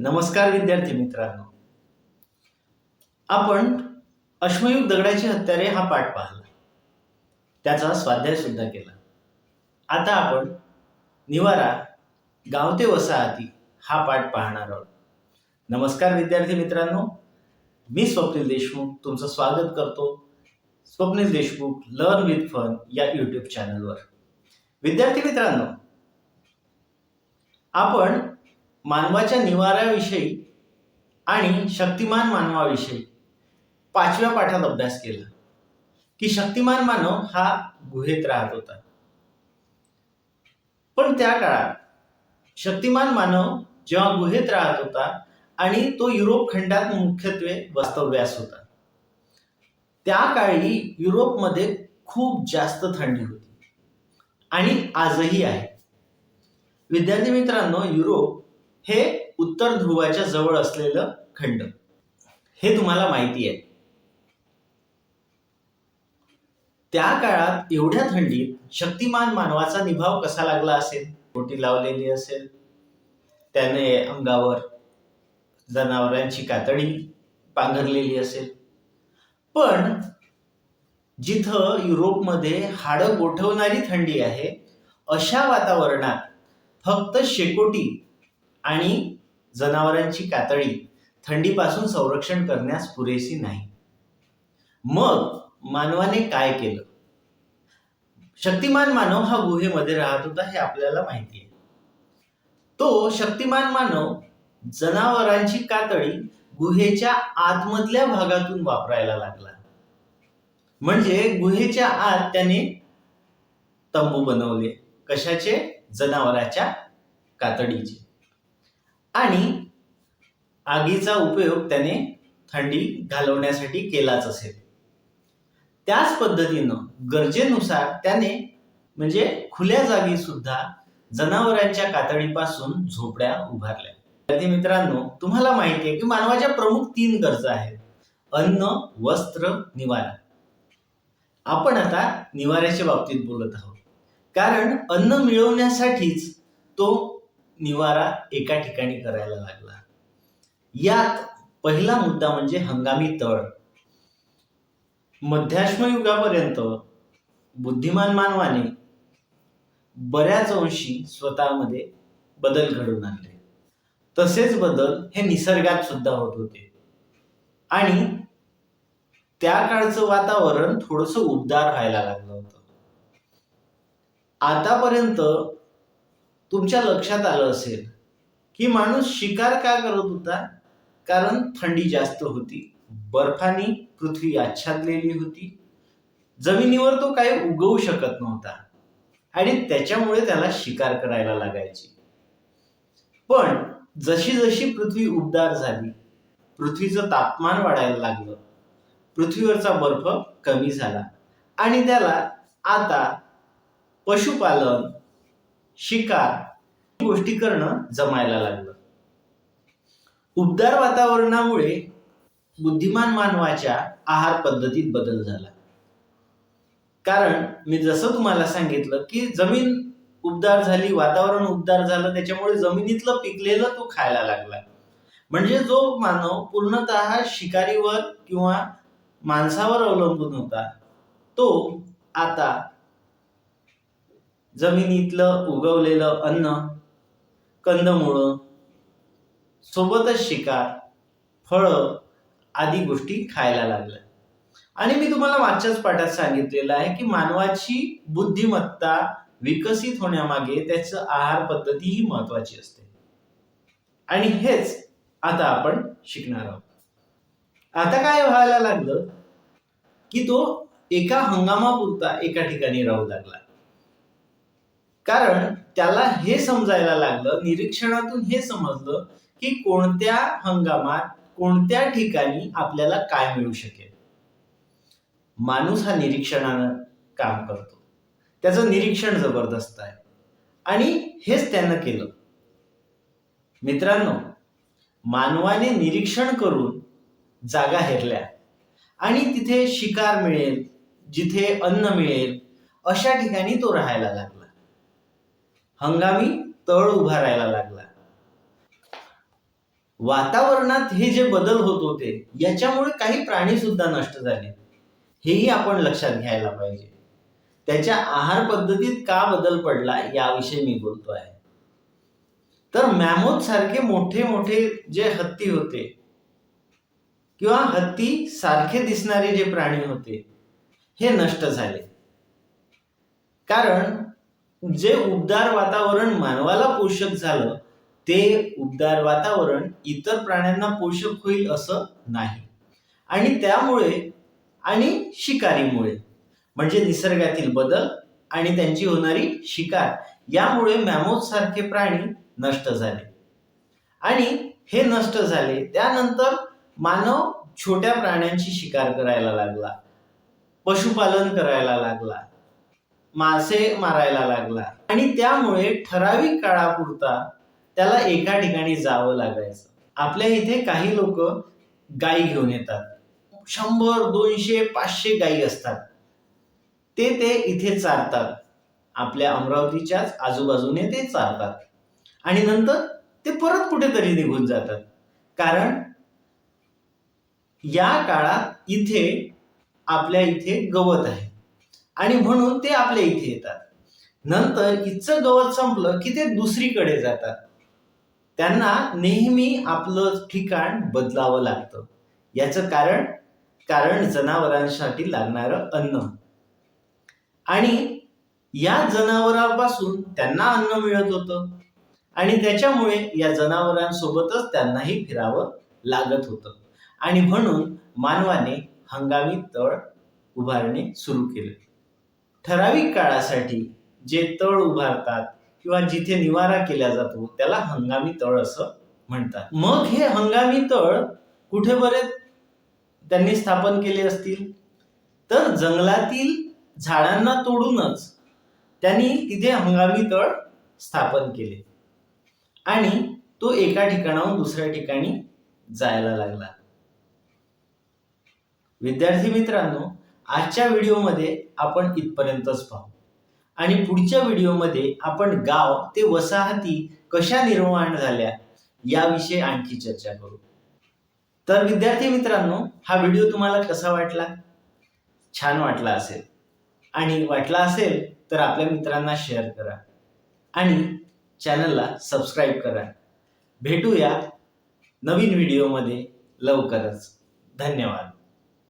नमस्कार विद्यार्थी मित्रांनो. आपण अश्मयुग दगडाची हत्यारे हा पाठ पाहिला. त्याचा स्वाध्याय सुद्धा केला. आता आपण निवारा गावते वसाहती हा पाठ पाहणार आहोत. नमस्कार विद्यार्थी मित्रांनो. मी स्वप्नील देशमुख तुमचं स्वागत करतो. Swapnil Deshmukh learn with fun या यूट्यूब चॅनलवर विद्यार्थी मित्रांनो आपण मानवाच्या निवाऱ्याविषयी आणि शक्तिमान मानवाविषयी पाचव्या पाठात अभ्यास केला. की शक्तिमान मानव हा गुहेत राहत होता. पण त्या काळात शक्तिमान मानव जेव्हा गुहेत राहत होता आणि तो युरोप खंडात मुख्यत्वे वास्तव्यास होता. त्या काळी युरोपमध्ये खूप जास्त थंडी होती. आणि आजही आहे. विद्यार्थी मित्रांनो युरोप हे उत्तर ध्रुवाच्या जवळ असलेलं खंड. हे तुम्हाला माहिती आहे. त्या काळात एवढ्या थंडीत शक्तिमान मानवाचा निभाव कसा लागला असेल? बोटी लावलेली असेल. त्याने अंगावर जनावरांची कातडी पांघरलेली असेल. पण जिथं युरोपमध्ये हाडं गोठवणारी थंडी आहे अशा वातावरणात फक्त शेकोटी आणि जनावरांची कातडी थंडीपासून संरक्षण करण्यास पुरेशी नाही. मग मानवाने काय केलं? शक्तिमान मानव हा गुहेमध्ये राहत होता हे आपल्याला माहिती आहे. तो शक्तिमान मानव जनावरांची कातडी गुहेच्या आतमधल्या भागातून वापरायला लागला. म्हणजे गुहेच्या आत त्याने तंबू बनवले कशाचे? जनावराच्या कातडीचे. आणि आगीचा उपयोग त्याने थंडी घालवण्यासाठी केलाच असेल. त्याच पद्धतीनं गरजेनुसार त्याने म्हणजे खुल्या जागी सुद्धा जनावरांच्या कातडीपासून झोपड्या उभारल्या. विद्यार्थी मित्रांनो तुम्हाला माहिती आहे की मानवाच्या प्रमुख तीन गरजा आहेत. अन्न वस्त्र निवारा. आपण आता निवाऱ्याच्या बाबतीत बोलत आहोत. कारण अन्न मिळवण्यासाठीच तो निवारा एका ठिकाणी करायला लागला. यात पहिला मुद्दा म्हणजे हंगामी तळ. मध्याश्मयुगापर्यंत बुद्धिमान मानवाने बऱ्याच अंशी स्वतःमध्ये बदल घडवून आणले. तसेच बदल हे निसर्गात सुद्धा होत होते. आणि त्या काळचं वातावरण थोडस उबदार व्हायला लागलं होतं. आतापर्यंत तुमच्या लक्षात आलं असेल की माणूस शिकार का करत होता? कारण थंडी जास्त होती. बर्फानी पृथ्वी आच्छादलेली होती. जमिनीवर तो काही उगवू शकत नव्हता. आणि त्याच्यामुळे त्याला शिकार करायला लागायची. पण जशी जशी पृथ्वी उबदार झाली पृथ्वीचं तापमान वाढायला लागलं. पृथ्वीवरचा बर्फ कमी झाला. आणि त्याला आता पशुपालन शिकार गोष्टी करणं जमायला लागलं. उबदार वातावरणामुळे बुद्धिमान मानवाच्या आहार पद्धतीत बदल झाला. कारण मी जसं तुम्हाला सांगितलं की जमीन उबदार झाली वातावरण उबदार झालं त्याच्यामुळे जमिनीतलं पिकलेलं तो खायला लागला. म्हणजे जो मानव पूर्णतः शिकारीवर किंवा माणसावर अवलंबून होता तो आता जमिनीतलं उगवलेलं अन्न कंदमुळं सोबतच शिकार फळं आदी गोष्टी खायला लागल्या आणि मी तुम्हाला मागच्याच पाठात सांगितलेलं आहे की मानवाची बुद्धिमत्ता विकसित होण्यामागे त्याचं आहार पद्धती ही महत्वाची असते. आणि हेच आता आपण शिकणार आहोत. आता काय व्हायला लागलं? की तो एका हंगामापुरता एका ठिकाणी राहू लागला. कारण त्याला हे समजायला लागलं निरीक्षणातून हे समजलं की कोणत्या हंगामात कोणत्या ठिकाणी आपल्याला काय मिळू शकेल. माणूस हा निरीक्षणानं काम करतो. त्याचं निरीक्षण जबरदस्त आहे. आणि हेच त्यानं केलं. मित्रांनो मानवाने निरीक्षण करून जागा हेरल्या. आणि तिथे शिकार मिळेल जिथे अन्न मिळेल अशा ठिकाणी तो राहायला लागला. हंगामी तळ उभा राहायला लागला. वातावरणात हे जे बदल होत होते याच्यामुळे काही प्राणी सुद्धा नष्ट झाले. हेही आपण लक्षात घ्यायला पाहिजे. त्याच्या आहार पद्धतीत का बदल पडला याविषयी मी बोलतो आहे. तर मॅमोथ सारखे मोठे मोठे जे हत्ती होते किंवा हत्ती सारखे दिसणारे जे प्राणी होते हे नष्ट झाले. कारण जे उबदार वातावरण मानवाला पोषक झालं ते उबदार वातावरण इतर प्राण्यांना पोषक होईल असं नाही. आणि त्यामुळे आणि शिकारीमुळे म्हणजे निसर्गातील बदल आणि त्यांची होणारी शिकार यामुळे मॅमोथ सारखे प्राणी नष्ट झाले. आणि हे नष्ट झाले त्यानंतर मानव छोट्या प्राण्यांची शिकार करायला लागला पशुपालन करायला लागला मासे मारायला लागला. आणि त्यामुळे ठराविक काळापुरता त्याला एका ठिकाणी जावं लागायचं. आपल्या इथे काही लोक गायी घेऊन येतात. शंभर दोनशे पाचशे गायी असतात. ते ते इथे चारतात. आपल्या अमरावतीच्याच आजूबाजूने ते चारतात. आणि नंतर ते परत कुठेतरी निघून जातात. कारण या काळात इथे आपल्या इथे गवत आहे. आणि म्हणून ते आपल्या इथे येतात. नंतर इथचं गवत संपलं की ते दुसरीकडे जातात. त्यांना नेहमी आपलं ठिकाण बदलावं लागतं. याचं कारण कारण जनावरांसाठी लागणारं अन्न. आणि या जनावरांपासून त्यांना अन्न मिळत होतं. आणि त्याच्यामुळे या जनावरांसोबतच त्यांनाही फिरावं लागत होतं. आणि म्हणून मानवाने हंगामी तळ उभारणे सुरू केले. ठराविक काळासाठी जे तळ उभारतात किंवा जिथे निवारा केला जातो त्याला हंगामी तळ असं म्हणतात. मग हे हंगामी तळ कुठे बरे? त्यांनी स्थापन केले असतील? तर जंगलातील झाडांना तोडूनच त्यांनी तिथे हंगामी तळ स्थापन केले. आणि तो एका ठिकाणाहून दुसऱ्या ठिकाणी जायला लागला. विद्यार्थी मित्रांनो आजच्या व्हिडिओमध्ये आपण इथपर्यंतच पाहू. आणि पुढच्या व्हिडिओमध्ये आपण गाव ते वसाहती कशा निर्माण झाल्या याविषयी आणखी चर्चा करू. तर विद्यार्थी मित्रांनो हा व्हिडिओ तुम्हाला कसा वाटला? छान वाटला असेल. आणि वाटला असेल तर आपल्या मित्रांना शेअर करा. आणि चॅनलला सबस्क्राईब करा. भेटूया नवीन व्हिडिओमध्ये लवकरच. धन्यवाद.